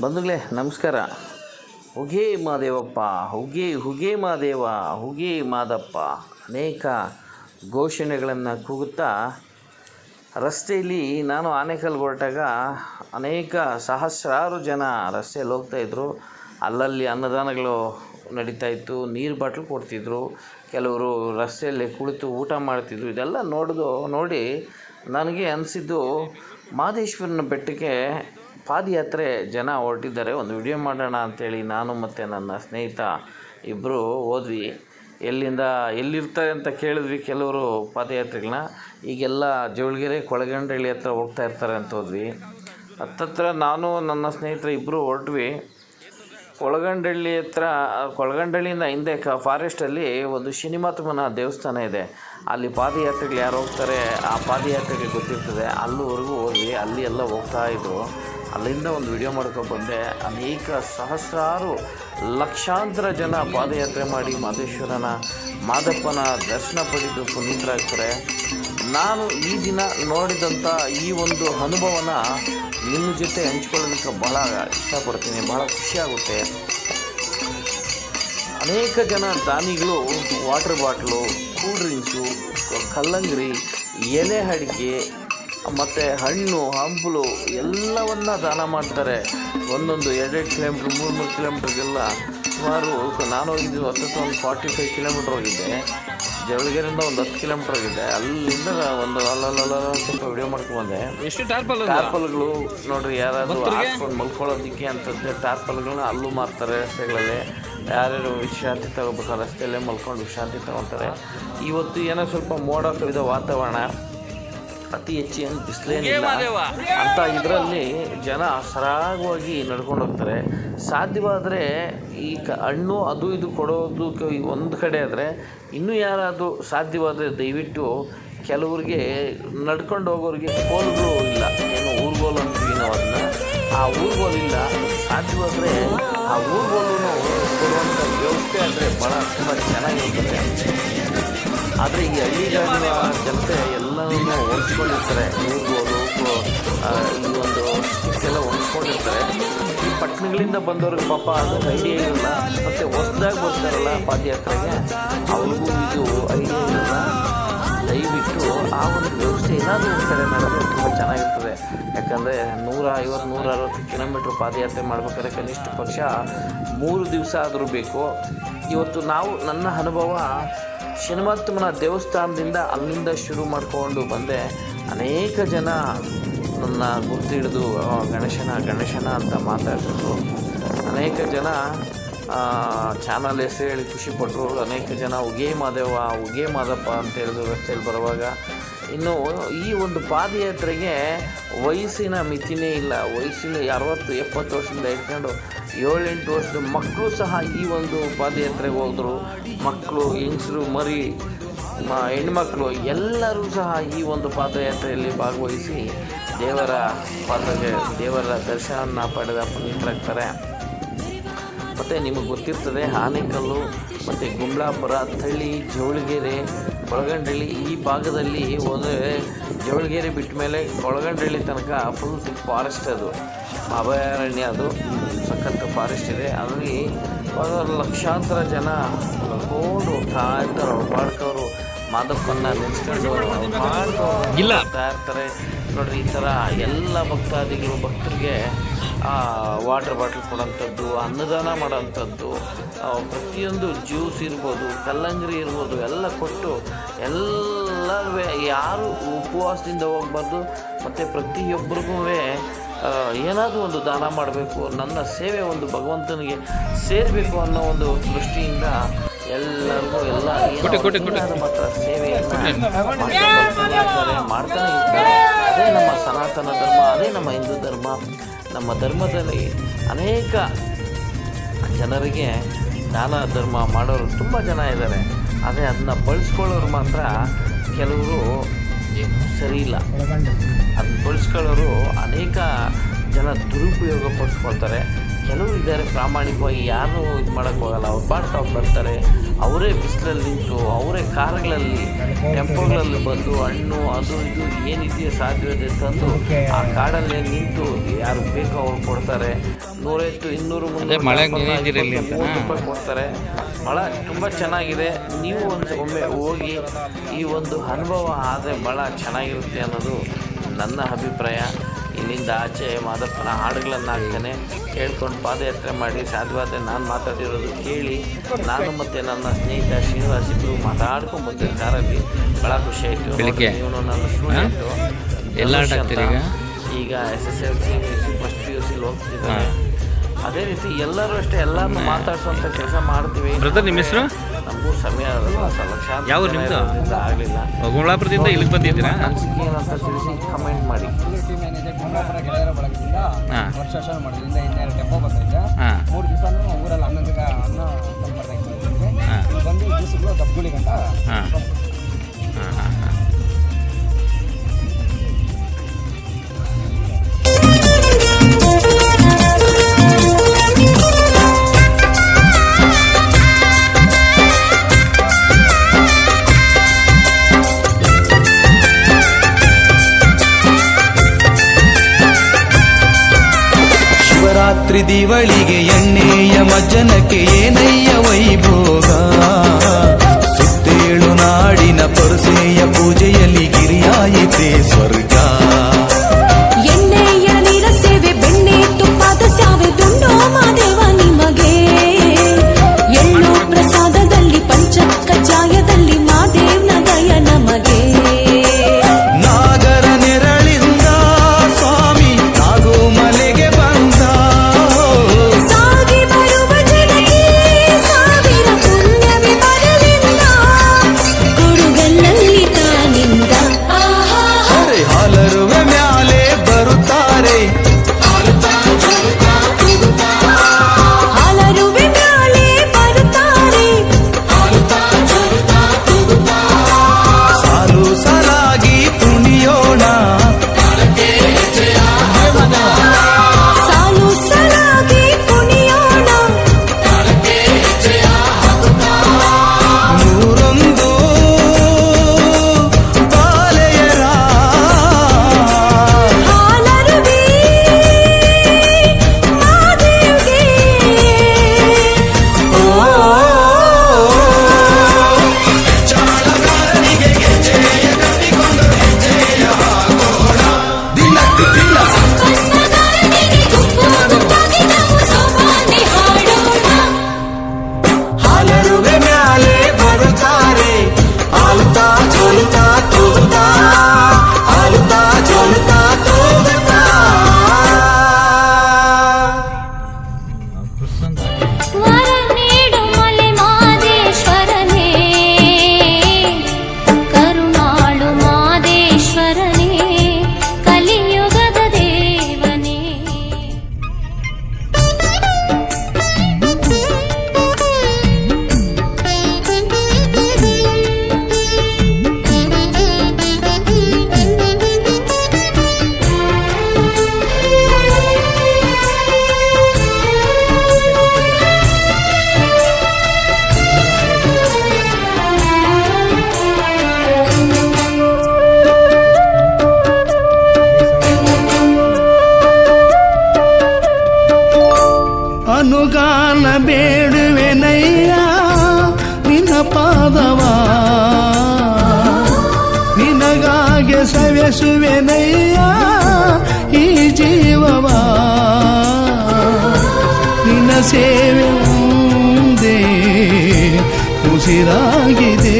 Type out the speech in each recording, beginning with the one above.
ಬಂಧುಗಳೇ, ನಮಸ್ಕಾರ. ಹುಗೆ ಮಾದೇವಪ್ಪ, ಹುಗೆ ಹುಗೆ ಮಾದೇವ, ಹುಗೆ ಮಾದಪ್ಪ. ಅನೇಕ ಘೋಷಣೆಗಳನ್ನು ಕೂಗುತ್ತಾ, ರಸ್ತೆಯಲ್ಲಿ ನಾನು ಆನೆಕಲ್ಗೆ ಹೊರಟಾಗ ಅನೇಕ ಸಹಸ್ರಾರು ಜನ ರಸ್ತೆಯಲ್ಲಿ ಹೋಗ್ತಾಯಿದ್ರು ಅಲ್ಲಲ್ಲಿ ಅನ್ನದಾನಗಳು ನಡೀತಾ ಇತ್ತು, ನೀರು ಬಾಟ್ಲು ಕೊಡ್ತಿದ್ರು. ಕೆಲವರು ರಸ್ತೆಯಲ್ಲಿ ಕುಳಿತು ಊಟ ಮಾಡ್ತಿದ್ರು. ಇದೆಲ್ಲ ನೋಡಿದು ನೋಡಿ ನನಗೆ ಅನಿಸಿದ್ದು ಮಾದೇಶ್ವರನ ಬೆಟ್ಟಕ್ಕೆ ಪಾದಯಾತ್ರೆ ಜನ ಹೊರಟಿದ್ದಾರೆ. ಒಂದು ವಿಡಿಯೋ ಮಾಡೋಣ ಅಂಥೇಳಿ ನಾನು ಮತ್ತು ನನ್ನ ಸ್ನೇಹಿತ ಇಬ್ಬರು ಹೋದ್ವಿ. ಎಲ್ಲಿಂದ, ಎಲ್ಲಿರ್ತಾರೆ ಅಂತ ಕೇಳಿದ್ವಿ ಕೆಲವರು ಪಾದಯಾತ್ರೆಗಳನ್ನ. ಈಗೆಲ್ಲ ಜೋಳಗೆರೆ ಕೊಳಗಂಡಳ್ಳಿ ಹತ್ರ ಹೋಗ್ತಾ ಇರ್ತಾರೆ ಅಂತ ಹೋದ್ವಿ. ಹತ್ತತ್ರ ನಾನು, ನನ್ನ ಸ್ನೇಹಿತರು ಇಬ್ಬರು ಹೊರಟ್ವಿ. ಕೊಳಗಂಡಳ್ಳಿ ಹತ್ರ ಕೊಳಗಂಡಳ್ಳಿಯಿಂದ ಹಿಂದೆ ಕ ಫಾರೆಸ್ಟಲ್ಲಿ ಒಂದು ಶ್ರೀನಿಮಾತ್ಮನ ದೇವಸ್ಥಾನ ಇದೆ. ಅಲ್ಲಿ ಪಾದಯಾತ್ರೆಗಳು ಯಾರು ಹೋಗ್ತಾರೆ, ಆ ಪಾದಯಾತ್ರೆಗೆ ಗೊತ್ತಿರ್ತದೆ. ಅಲ್ಲಿವರೆಗೂ ಹೋಗಿ ಅಲ್ಲಿ ಎಲ್ಲ ಹೋಗ್ತಾ ಇದ್ರು. ಅಲ್ಲಿಂದ ಒಂದು ವಿಡಿಯೋ ಮಾಡ್ಕೊಂಡು ಬಂದೆ. ಅನೇಕ ಸಹಸ್ರಾರು ಲಕ್ಷಾಂತರ ಜನ ಪಾದಯಾತ್ರೆ ಮಾಡಿ ಮಾದೇಶ್ವರನ, ಮಾದಪ್ಪನ ದರ್ಶನ ಪಡೆದು ಪುನೀತರಾಗ್ತಾರೆ. ನಾನು ಈ ದಿನ ನೋಡಿದಂಥ ಈ ಒಂದು ಅನುಭವನ ನಿಮ್ಮ ಜೊತೆ ಹಂಚ್ಕೊಳ್ಳೋದಕ್ಕೆ ಬಹಳ ಇಷ್ಟಪಡ್ತೀನಿ. ಬಹಳ ಖುಷಿಯಾಗುತ್ತೆ ಅನೇಕ ಜನ ದಾನಿಗಳು ವಾಟರ್ ಬಾಟ್ಲು ಕೂಲ್ ಡ್ರಿಂಕ್ಸು ಕಲ್ಲಂಗಡಿ, ಎಲೆ ಅಡಿಕೆ ಮತ್ತು ಹಣ್ಣು ಹಂಪಲು ಎಲ್ಲವನ್ನ ದಾನ ಮಾಡ್ತಾರೆ. ಒಂದೊಂದು ಎರಡೆರಡು ಕಿಲೋಮೀಟ್ರ್ ಮೂರು ಮೂರು ಕಿಲೋಮೀಟ್ರಿಗೆಲ್ಲ ಸುಮಾರು ನಾನು ಇದು ಹತ್ತತ್ತು ಒಂದು ಫಾರ್ಟಿ ಫೈವ್ ಕಿಲೋಮೀಟ್ರ್ ಹೋಗಿದ್ದೆ. ಜವಳಗೆರೆಯಿಂದ ಒಂದು ಹತ್ತು ಕಿಲೋಮೀಟ್ರ್ ಹೋಗಿದ್ದೆ ಅಲ್ಲಿಂದ ಒಂದು ಅಲ್ಲಲ್ಲ ಸ್ವಲ್ಪ ವಿಡಿಯೋ ಮಾಡ್ಕೊಂಡ್ಬಂದೆ ಎಷ್ಟು ಟಾರ್ಪಲ್ ಟಾರ್ಪಲ್ಗಳು ನೋಡಿರಿ ಯಾರಾದರೂ ಹಾಕ್ಕೊಂಡು ಮಲ್ಕೊಳ್ಳೋದಕ್ಕೆ ಅಂತಂದರೆ ಟಾರ್ಪಲ್ಗಳನ್ನ ಅಲ್ಲೂ ಮಾರ್ತಾರೆ ರಸ್ತೆಗಳಲ್ಲಿ. ಯಾರ್ಯಾರು ವಿಶ್ರಾಂತಿ ತಗೋಬೇಕು ರಸ್ತೆಯಲ್ಲೇ ಮಲ್ಕೊಂಡು ವಿಶ್ರಾಂತಿ ತಗೊತಾರೆ. ಇವತ್ತು ಏನೋ ಸ್ವಲ್ಪ ಮೋಡ ಕವಿದ ವಾತಾವರಣ. ಅತಿ ಹೆಚ್ಚಿನ ಬಿಸಿಲೇನಿಲ್ಲ ಅಂತ ಇದರಲ್ಲಿ ಜನ ಸರಾಗವಾಗಿ ನಡ್ಕೊಂಡು ಹೋಗ್ತಾರೆ ಸಾಧ್ಯವಾದರೆ ಈ ಕ ಹಣ್ಣು ಅದು ಇದು ಕೊಡೋದಕ್ಕೆ ಒಂದು ಕಡೆ ಆದರೆ ಇನ್ನೂ ಯಾರಾದರೂ ಸಾಧ್ಯವಾದರೆ ದಯವಿಟ್ಟು ಕೆಲವ್ರಿಗೆ ನಡ್ಕೊಂಡು ಹೋಗೋರಿಗೆ ಕೋಲ್ಗಳು ಇಲ್ಲ. ಏನು ಊರ್ಗೋಲು ಅಂತೀವಿ ನಾವು ಅದನ್ನ. ಆ ಊರ್ಗೋಲು ಇಲ್ಲ. ಸಾಧ್ಯವಾದರೆ ಆ ಊರ್ಗೋಲು ಕೊಡುವಂಥ ವ್ಯವಸ್ಥೆ ಆದರೆ ಭಾಳ ತುಂಬ ಚೆನ್ನಾಗಿರ್ತದೆ ಆದರೆ ಈ ಹಳ್ಳಿಗಳ ಜನತೆ ಎಲ್ಲವನ್ನೂ ಹೊಂದ್ಕೊಂಡಿರ್ತಾರೆ ಊರ್ಬೋದು ಈ ಒಂದು ಎಲ್ಲ ಹೊಂದ್ಕೊಂಡಿರ್ತಾರೆ ಈ ಪಟ್ಟಣಗಳಿಂದ ಬಂದವ್ರಿಗೆ ಪಾಪ ಅದು ಐಡಿಯಾ ಇರಲ್ಲ. ಮತ್ತು ಹೊಸ್ದಾಗಿ ಬರ್ತಾರಲ್ಲ ಪಾದಯಾತ್ರೆಗೆ, ಅವ್ರಿಗೂ ಇದು ಐಡಿಯಾ ಇರಲ್ಲ. ದಯವಿಟ್ಟು ಆ ಒಂದು ವ್ಯವಸ್ಥೆ ಏನಾದರೂ ಇರ್ತಾರೆ ಮಾಡಿದ್ರೆ ತುಂಬ ಚೆನ್ನಾಗಿರ್ತದೆ. ಯಾಕಂದರೆ ನೂರ ಐವತ್ತು ನೂರ ಅರವತ್ತು ಕಿಲೋಮೀಟ್ರ್ ಪಾದಯಾತ್ರೆ ಮಾಡ್ಬೇಕಾದ್ರೆ ಕನಿಷ್ಠ ಪಕ್ಷ ಮೂರು ದಿವಸ ಆದರೂ ಬೇಕು. ಇವತ್ತು ನಾವು, ನನ್ನ ಅನುಭವ ಶನಿಮತ್ತಮ್ಮನ ದೇವಸ್ಥಾನದಿಂದ ಅಲ್ಲಿಂದ ಶುರು ಮಾಡಿಕೊಂಡು ಬಂದೆ. ಅನೇಕ ಜನ ನನ್ನ ಗುರುತು ಗಣೇಶನ ಗಣೇಶನ ಅಂತ ಮಾತಾಡ್ತಿದ್ರು. ಅನೇಕ ಜನ ಚಾನಲ್ ಹೆಸರು ಹೇಳಿ ಖುಷಿಪಟ್ಟರು ಅನೇಕ ಜನ, ಉಗೇ ಮಾದೇವ, ಉಗೇ ಮಾದಪ್ಪ ಅಂತ ಹೇಳಿದ್ರು ರಸ್ತೆಯಲ್ಲಿ ಬರುವಾಗ. ಇನ್ನು ಈ ಒಂದು ಪಾದಯಾತ್ರೆಗೆ ವಯಸ್ಸಿನ ಮಿತಿನೇ ಇಲ್ಲ. ವಯಸ್ಸಿನ ಅರವತ್ತು, ಎಪ್ಪತ್ತು ವರ್ಷದಿಂದ ಇಟ್ಕೊಂಡು ಏಳೆಂಟು ವರ್ಷದ ಮಕ್ಕಳು ಸಹ ಈ ಒಂದು ಪಾದಯಾತ್ರೆಗೆ ಹೋದರು. ಮಕ್ಕಳು, ಹೆಂಗಸರು, ಮರಿ ಹೆಣ್ಮಕ್ಳು ಎಲ್ಲರೂ ಸಹ ಈ ಒಂದು ಪಾದಯಾತ್ರೆಯಲ್ಲಿ ಭಾಗವಹಿಸಿ ದೇವರ ಪಾದಕ್ಕೆ ದೇವರ ದರ್ಶನವನ್ನು ಪಡೆದ ಪುನೀತರಾಗ್ತಾರೆ. ಮತ್ತು ನಿಮಗೆ ಗೊತ್ತಿರ್ತದೆ, ಆನೆಕಲ್ಲು ಮತ್ತು ಗುಂಬ್ಳಾಪುರ, ತಳ್ಳಿ, ಜವಳಗೆರೆ ಕೊಳಗಂಡಳ್ಳಿ ಈ ಭಾಗದಲ್ಲಿ ಹೋದರೆ ಜವಳಗೆರೆ ಬಿಟ್ಟ ಮೇಲೆ ಕೊಳಗಂಡಳ್ಳಿ ತನಕ ಫುಲ್ ಫಾರೆಸ್ಟ್ ಅದು. ಅಭಯಾರಣ್ಯ ಅದು. ಸಖತ್ ಫಾರೆಸ್ಟ್ ಇದೆ ಅಲ್ಲಿ ಒಂದು ಲಕ್ಷಾಂತರ ಜನ ಕೋಡು ಕಾಯ್ತಾರೆ ಅವ್ರು ಬಾಡ್ಕವರು ಮಾದಪ್ಪನ್ನ ನೆನೆಸ್ಕೊಂಡು ಇಲ್ಲ. ಇರ್ತಾರೆ ನೋಡ್ರಿ ಈ ಥರ ಎಲ್ಲ ಭಕ್ತಾದಿಗಳು ಭಕ್ತರಿಗೆ ವಾಟರ್ ಬಾಟ್ಲ್ ಕೊಡೋಂಥದ್ದು ಅನ್ನದಾನ ಮಾಡೋಂಥದ್ದು ಪ್ರತಿಯೊಂದು ಜ್ಯೂಸ್ ಇರ್ಬೋದು ಕಲ್ಲಂಗಡಿ ಇರ್ಬೋದು ಎಲ್ಲ ಕೊಟ್ಟು ಎಲ್ಲ ಯಾರು ಉಪವಾಸದಿಂದ ಹೋಗ್ಬಾರ್ದು ಮತ್ತು ಪ್ರತಿಯೊಬ್ಬರಿಗೂ ಏನಾದರೂ ಒಂದು ದಾನ ಮಾಡಬೇಕು ನನ್ನ ಸೇವೆ ಒಂದು ಭಗವಂತನಿಗೆ ಸೇರಬೇಕು ಅನ್ನೋ ಒಂದು ದೃಷ್ಟಿಯಿಂದ ಎಲ್ಲರಿಗೂ ಎಲ್ಲ. ಮಾತ್ರ ಸೇವೆಯನ್ನು ಮಾಡ್ತಾನೆ ಇರ್ತಾರೆ. ಅದೇ ನಮ್ಮ ಸನಾತನ ಧರ್ಮ ಅದೇ ನಮ್ಮ ಹಿಂದೂ ಧರ್ಮ. ನಮ್ಮ ಧರ್ಮದಲ್ಲಿ ಅನೇಕ ಜನರಿಗೆ ದಾನ ಧರ್ಮ ಮಾಡೋರು ತುಂಬ ಜನ ಇದ್ದಾರೆ. ಆದರೆ ಅದನ್ನ ಬಳಸ್ಕೊಳ್ಳೋರು ಮಾತ್ರ ಕೆಲವರು ಸರಿ ಇಲ್ಲ. ಅದನ್ನ ಬಳಸ್ಕೊಳ್ಳೋರು ಅನೇಕ ಜನ ದುರುಪಯೋಗ ಪಡಿಸ್ಕೊಳ್ತಾರೆ ಕೆಲವರು ಇದ್ದಾರೆ ಪ್ರಾಮಾಣಿಕವಾಗಿ, ಯಾರೂ ಇದು ಮಾಡೋಕ್ಕೋಗಲ್ಲ ಅವ್ರು ಪಾಡ್ತಾ ಅವ್ರು ಬರ್ತಾರೆ. ಅವರೇ ಬಿಸಿಲಲ್ಲಿ ನಿಂತು ಅವರೇ ಕಾರ್ಗಳಲ್ಲಿ ಟೆಂಪೋಗಳಲ್ಲಿ ಬಂದು ಹಣ್ಣು ಅದು ಇದು ಏನಿದೆಯೋ ಸಾಧ್ಯತೆ ತಂದು ಆ ಕಾಡಲ್ಲೇ ನಿಂತು ಯಾರು ಬೇಕೋ ಅವ್ರು ಕೊಡ್ತಾರೆ. ನೂರೈವತ್ತು ಇನ್ನೂರು ಮೂವತ್ತು ರೂಪಾಯಿ ಕೊಡ್ತಾರೆ. ಭಾಳ ತುಂಬ ಚೆನ್ನಾಗಿದೆ. ನೀವು ಒಂದು ಒಮ್ಮೆ ಹೋಗಿ ಈ ಒಂದು ಅನುಭವ ಆದರೆ ಭಾಳ ಚೆನ್ನಾಗಿರುತ್ತೆ ಅನ್ನೋದು ನನ್ನ ಅಭಿಪ್ರಾಯ. ಇಲ್ಲಿಂದ ಆಚೆ ಮಾದಪ್ಪನ ಹಾಡುಗಳನ್ನು ಹಾಕ್ತಾನೆ ಕೇಳ್ಕೊಂಡು ಪಾದಯಾತ್ರೆ ಮಾಡಿ ಸಾಧ್ಯವಾದರೆ ನಾನು ಮಾತಾಡಿರೋದು ಕೇಳಿ ನಾನು ಮತ್ತು ನನ್ನ ಸ್ನೇಹಿತ ಶ್ರೀನಿವಾಸ್ ಇಬ್ಬರು ಮಾತಾಡ್ಕೊಂಡು ಬಂದಿದ್ದ ಕಾರಲ್ಲಿ. ಭಾಳ ಖುಷಿ ಆಯಿತು. ಬೆಳಿಗ್ಗೆ? ಇವನು ನನ್ನ ಸ್ಟೂಡೆಂಟು ಎಲ್ಲ ಈಗ? S S L C first P U ಸಿಲಿ ಹೋಗ್ತಿದ್ದಾರೆ. ಅದೇ ರೀತಿ ಎಲ್ಲರೂ ಅಷ್ಟೇ ಎಲ್ಲರನ್ನು ಮಾತಾಡ್ಸುವಂಥ ಕೆಲಸ ಮಾಡ್ತೀವಿ. ನಿಮ್ಮ ಹೆಸರು? ನಮಗೂ ಸಮಯ ಲಕ್ಷಾಂತರ ಯಾವ ನಿಮ್ದು? ಇರೋದ್ರಿಂದ ಆಗಲಿಲ್ಲ ಗುಂಗ್ಳಾಪುರದಿಂದ ಇಲ್ಲಿಗೆ ಬಂದಿದ್ದೀರಾ ಅನಿಸಿಕೆ ಏನಂತ ತಿಳಿಸಿ ಕಮೆಂಟ್ ಮಾಡಿ ಗೆಳೆಯರ ಬಳಗದಿಂದ ಹಾ. ಮಾಡಿದ್ರಿಂದ ವರ್ಷ ಮಾಡೋದ್ರಿಂದ ಇನ್ನೆರಡು ಟೆಂಪೋ ಬರ್ತಾ ಹಾಂ ಮೂರು ದಿವಸ ಊರಲ್ಲಿ ಹನ್ನೊಂದು ಅನ್ನ ಸಂಪರ್ಕ ಹಾ. ಬಂದು ದಿವಸಗಳು ದಬ್ಬುಳಿ ಗಂಟ ಹಾಂ ಹಾಂ ಹಾಂ ಹಾಂ ಶಿವರಾತ್ರಿ ದಿವಳಿಗೆ ಎಣ್ಣೆಯ ಮಜ್ಜನಕ್ಕೆ ಏನಯ್ಯ ವೈಭೋಗ? ಸುತ್ತೇಳು ನಾಡಿನ ಪೊರಸೆಯ ಪೂಜೆಯಲ್ಲಿ ಗಿರಿಯಾಯಿತೆ ಸ್ವರ್ಗ. ಸೇವೆ ಮುಂದೆ ಉಸಿರಾಗಿದೆ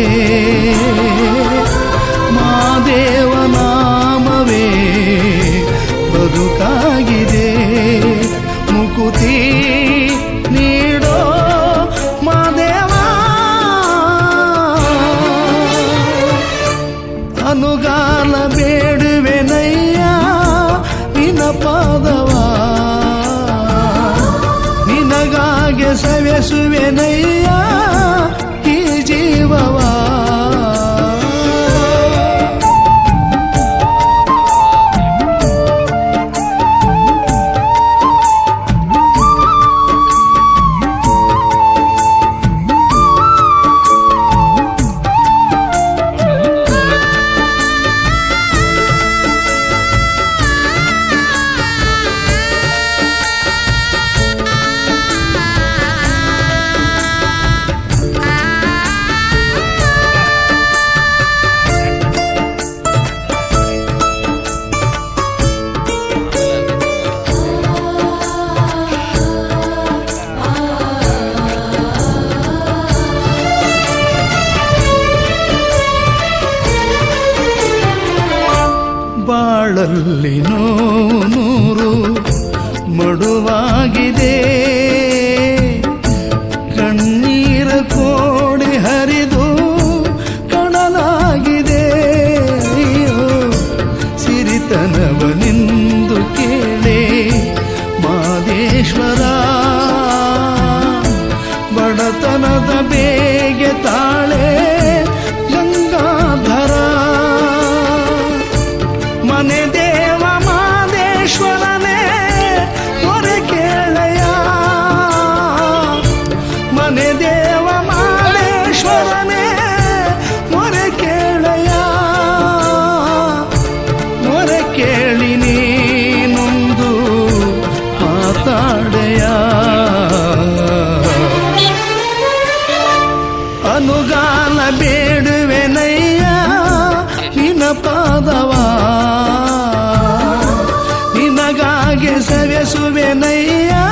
நாகேசவே சுவேனையா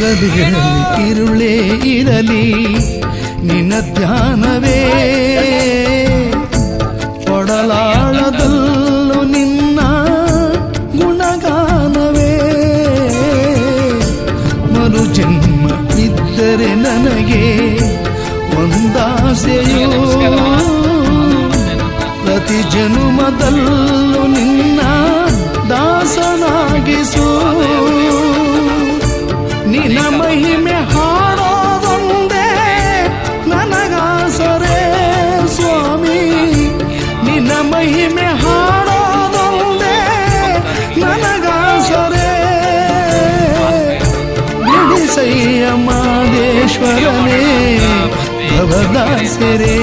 ಅಗದಿರಲಿ ತಿರುಳೇ ಇರಲಿ, ನಿನ್ನ ಧ್ಯಾನವೇ. ಕೊಡಲಾಳದಲ್ಲೂ ನಿನ್ನ ಗುಣಗಾನವೇ. ಮರು ಜನ್ಮ ಇದ್ದರೆ ನನಗೆ ಒಂದಾಸೆಯೋ ಪ್ರತಿ ಜನುಮದಲ್ಲೂ ನಿನ್ನ ದಾಸನಾಗಿಸು. ಮೋಹದಾಸರೇ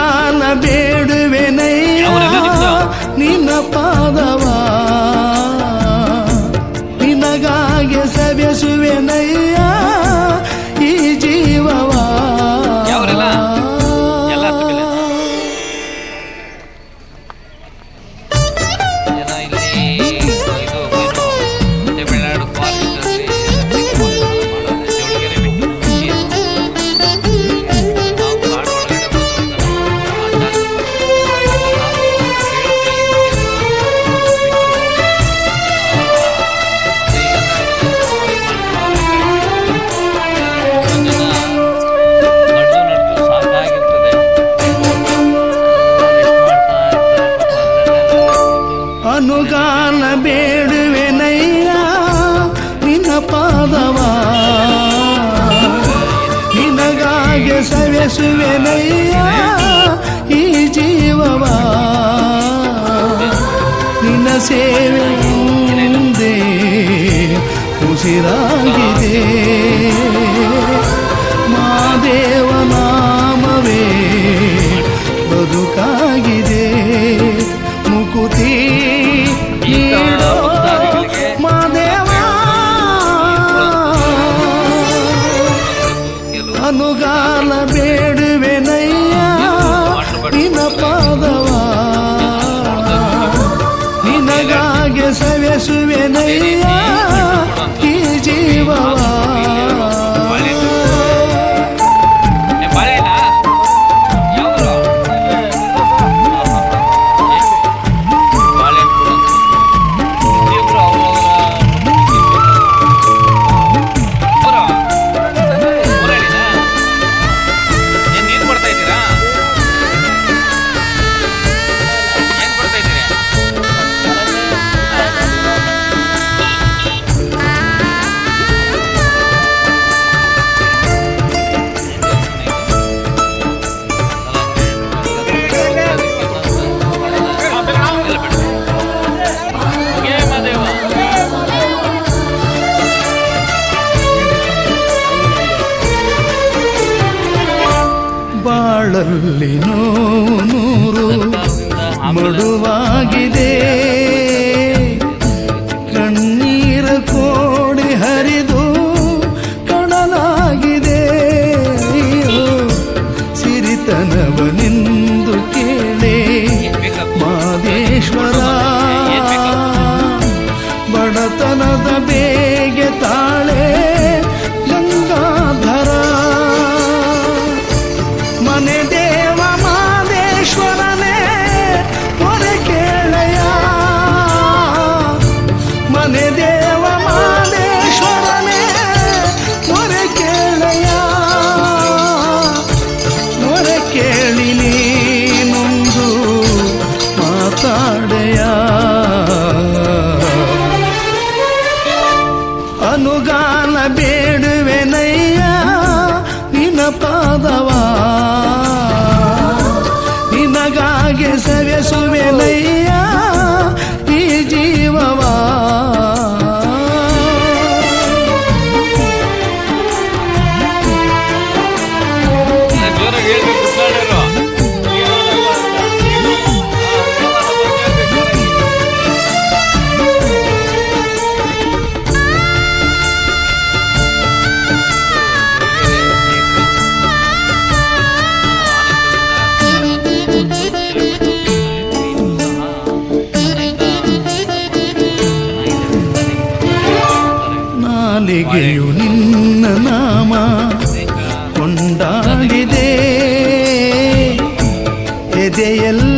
ಕಾಲ ಬೇಡುವೆನಯ್ಯ ನಿನ್ನ ಪಾದವ ನಿನಗಾಗೆ ಸವೆಸುವೆನಯ್ಯ ಅನುಗಾನ ಬೇಡುವೆನಯ್ಯ ನಿನ್ನ ಪಾದವ ನಿನಗಾಗಿ ಸವೆಸುವೆನಯ್ಯ ಈ ಜೀವವ ನಿನ್ನ ಸೇವೆ ಮುಂದೆ ಉಸಿರಾಗಿದೆ ಮಾದೇವ ನಾಮವೇ ಬದುಕಾ Hey. ಬಾಳಲ್ಲಿ ನೂರು ಮಡುವಾಗಿದೆ. ಕಣ್ಣೀರ ಕೋಡಿ ಹರಿದು ಕಣಲಾಗಿದೆ. ಸಿರಿತನವ ನಿಂದು ಕೇಳೆ. ಮಾದೇಶ್ವರ ಬಡತನದ ಮಾಳಿಗೆಯು ನಿನ್ನ ನಾಮ ಕೊಂಡಾಡಿದೆ. ಎದೆಯಲ್ಲ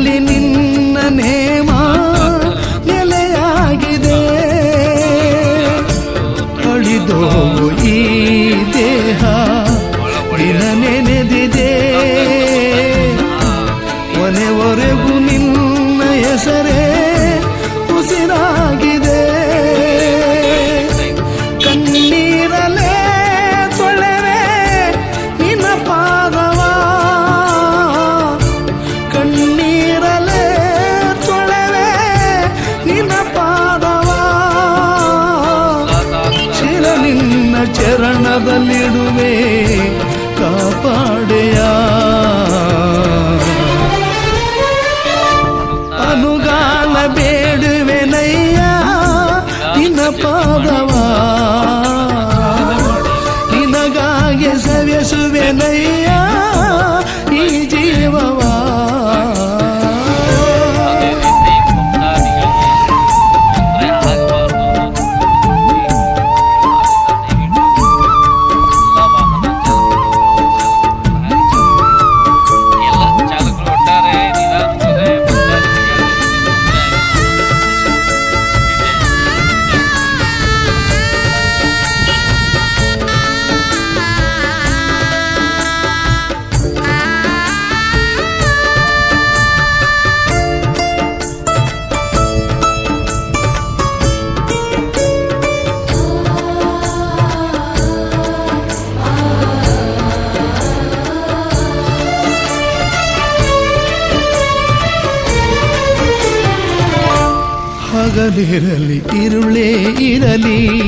ಹಗಲಿರಲಿ ಇರುಳೇ ಇರಲಿ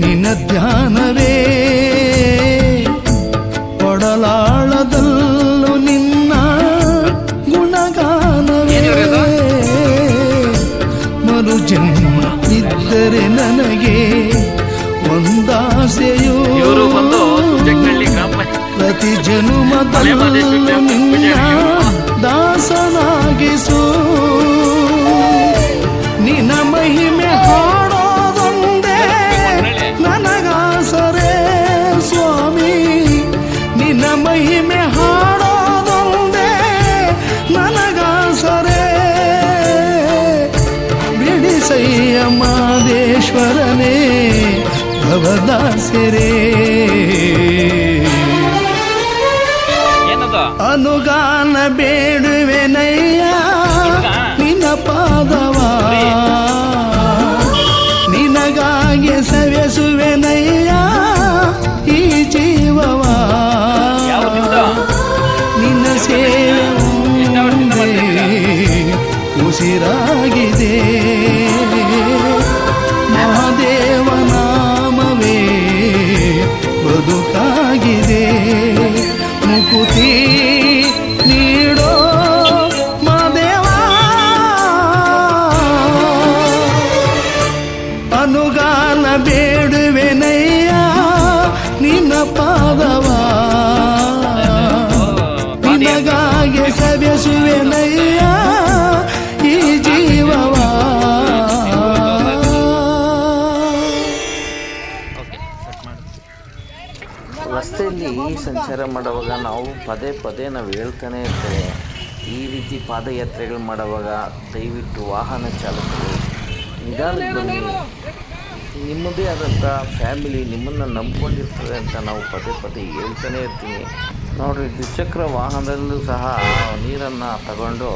ನಿನ್ನ ಧ್ಯಾನವೇ. ಒಡಲಾಳದಲ್ಲೂ ನಿನ್ನ ಗುಣಗಾನವೇ. ಮರು ಜನ್ಮ ಇದ್ದರೆ ನನಗೆ ಒಂದಾಸೆಯೋ ಪ್ರತಿ ಜನುಮದಲ್ಲೂ ನಿನ್ನ ಏನದ? ಅನುಗಾನ ಬೇಡುವೆನಯ್ಯ ಪದೇ ಪದೇ ನಾವು ಹೇಳ್ತಾನೆ ಇರ್ತೇವೆ. ಈ ರೀತಿ ಪಾದಯಾತ್ರೆಗಳು ಮಾಡುವಾಗ ದಯವಿಟ್ಟು ವಾಹನ ಚಾಲಕರು ಬನ್ನಿ. ನಿಮ್ಮದೇ ಆದಂಥ ಫ್ಯಾಮಿಲಿ ನಿಮ್ಮನ್ನು ನಂಬ್ಕೊಂಡಿರ್ತದೆ ಅಂತ ನಾವು ಪದೇ ಪದೇ ಹೇಳ್ತಾನೆ ಇರ್ತೀನಿ ನೋಡಿರಿ, ದ್ವಿಚಕ್ರ ವಾಹನದಲ್ಲೂ ಸಹ ನೀರನ್ನು ತಗೊಂಡು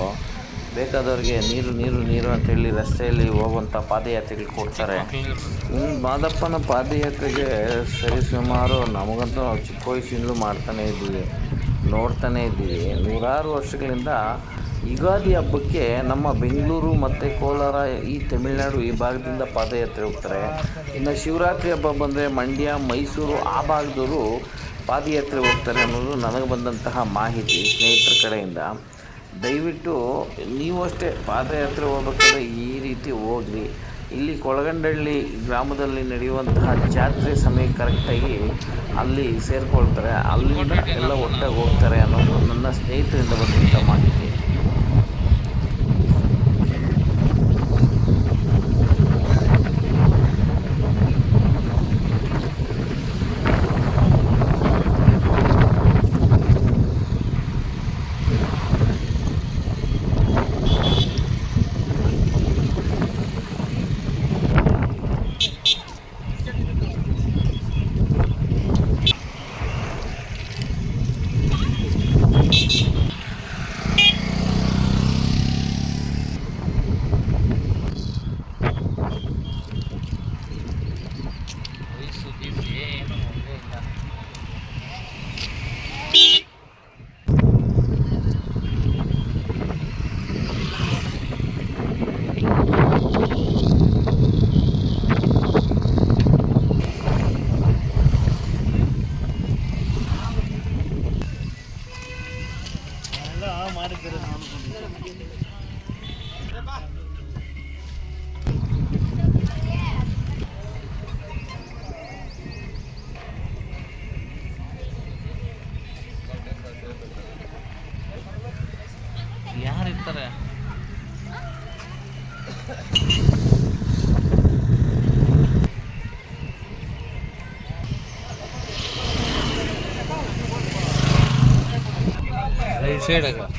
ಬೇಕಾದವ್ರಿಗೆ ನೀರು ನೀರು ನೀರು ಅಂತೇಳಿ ರಸ್ತೆಯಲ್ಲಿ ಹೋಗುವಂಥ ಪಾದಯಾತ್ರೆಗಳು ಕೊಡ್ತಾರೆ. ಇನ್ನು ಮಾದಪ್ಪನ ಪಾದಯಾತ್ರೆಗೆ ಸರಿಸುಮಾರು ನಮಗಂತೂ ಚಿಕ್ಕ ವಯಸ್ಸಿಂದಲೂ ಮಾಡ್ತಾನೆ ಇದ್ದೀವಿ. ನೋಡ್ತಾನೇ ಇದ್ದೀವಿ. ನೂರಾರು ವರ್ಷಗಳಿಂದ ಯುಗಾದಿ ಹಬ್ಬಕ್ಕೆ ನಮ್ಮ ಬೆಂಗಳೂರು ಮತ್ತು ಕೋಲಾರ, ಈ ತಮಿಳುನಾಡು ಈ ಭಾಗದಿಂದ ಪಾದಯಾತ್ರೆ ಹೋಗ್ತಾರೆ. ಇನ್ನು ಶಿವರಾತ್ರಿ ಹಬ್ಬ ಬಂದರೆ ಮಂಡ್ಯ, ಮೈಸೂರು ಆ ಭಾಗದವರು ಪಾದಯಾತ್ರೆ ಹೋಗ್ತಾರೆ ಅನ್ನೋದು ನನಗೆ ಬಂದಂತಹ ಮಾಹಿತಿ ಸ್ನೇಹಿತರ ಕಡೆಯಿಂದ. ದಯವಿಟ್ಟು ನೀವು ಅಷ್ಟೇ ಪಾದಯಾತ್ರೆ ಹೋಗ್ಬೇಕಾದ್ರೆ ಈ ರೀತಿ ಹೋಗ್ರಿ. ಇಲ್ಲಿ ಕೊಳಗಂಡಳ್ಳಿ ಗ್ರಾಮದಲ್ಲಿ ನಡೆಯುವಂತಹ ಜಾತ್ರೆ ಸಮಯ ಕರೆಕ್ಟಾಗಿ ಅಲ್ಲಿ ಸೇರಿಕೊಳ್ತಾರೆ. ಅಲ್ಲಿಂದ ಎಲ್ಲ ಒಟ್ಟಾಗಿ ಹೋಗ್ತಾರೆ ಅನ್ನೋದು ನನ್ನ ಸ್ನೇಹಿತರಿಂದ ಬಂದಂಥ ಮಾಹಿತಿ. છે.